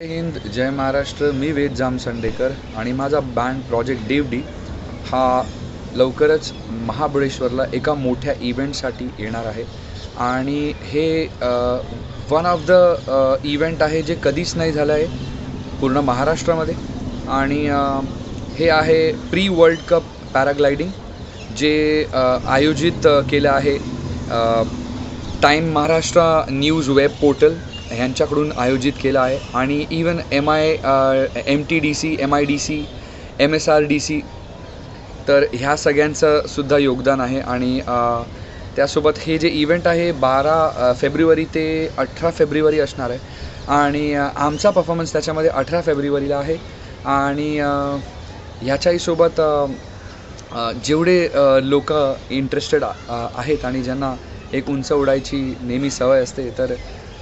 हिंद जय महाराष्ट्र. मी वेद जामसंडेकर आणि माझा band project DevD हा लवकरच महाबळेश्वरला एका मोठ्या इव्हेंटसाठी येणार आहे. आणि हे वन ऑफ द इव्हेंट आहे जे कधीच नाही झालं आहे पूर्ण महाराष्ट्रामध्ये. आणि हे आहे प्री वर्ल्ड कप पॅराग्लायडिंग जे आयोजित केलं आहे Time Maharashtra news web portal ह्यांच्याकडून आयोजित केलं आहे. आणि even M I M T D C M I D C M S R D C तर ह्या सगळ्यांचं सुद्धा योगदान आहे. आणि त्यासोबत हे जे इव्हेंट आहे बारा फेब्रुवारी ते अठरा फेब्रुवारी असणार आहे. आणि आमचा परफॉर्मन्स त्याच्यामध्ये अठरा फेब्रुवारीला आहे. आणि ह्याच्याही सोबत जेवढे लोक इंटरेस्टेड आहेत आणि ज्यांना एक उंच उडायची नेहमी सवय असते तर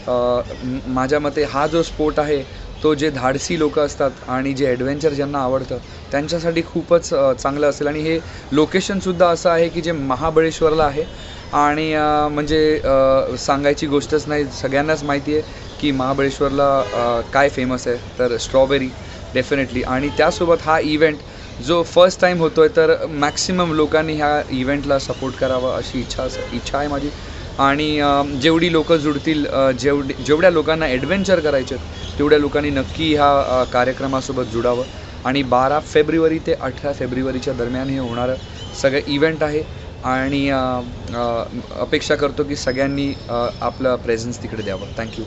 माझ्या मते हा जो स्पोर्ट आहे तो जे धाडसी लोक असतात आणि जे ॲडव्हेंचर ज्यांना आवडतं त्यांच्यासाठी खूपच चांगलं असेल. आणि हे लोकेशनसुद्धा असं आहे की जे महाबळेश्वरला आहे. आणि म्हणजे सांगायची गोष्टच नाही सगळ्यांनाच माहिती आहे की महाबळेश्वरला काय फेमस आहे. तर स्ट्रॉबेरी डेफिनेटली आणि त्यासोबत हा इव्हेंट जो फर्स्ट टाईम होतो आहे तर मॅक्सिमम लोकांनी ह्या इव्हेंटला सपोर्ट करावा अशी इच्छा इच्छा आहे माझी. आणि जेवढी लोकं जुडतील जेवढी जेवढ्या लोकांना ॲडव्हेंचर करायचे आहेत, तेवढ्या लोकांनी नक्की ह्या कार्यक्रमासोबत जुडावं. आणि बारा फेब्रुवारी ते अठरा फेब्रुवारीच्या दरम्यान हे होणारं सगळं इव्हेंट आहे. आणि अपेक्षा करतो की सगळ्यांनी आपलं प्रेझेन्स तिकडे द्यावं. थँक्यू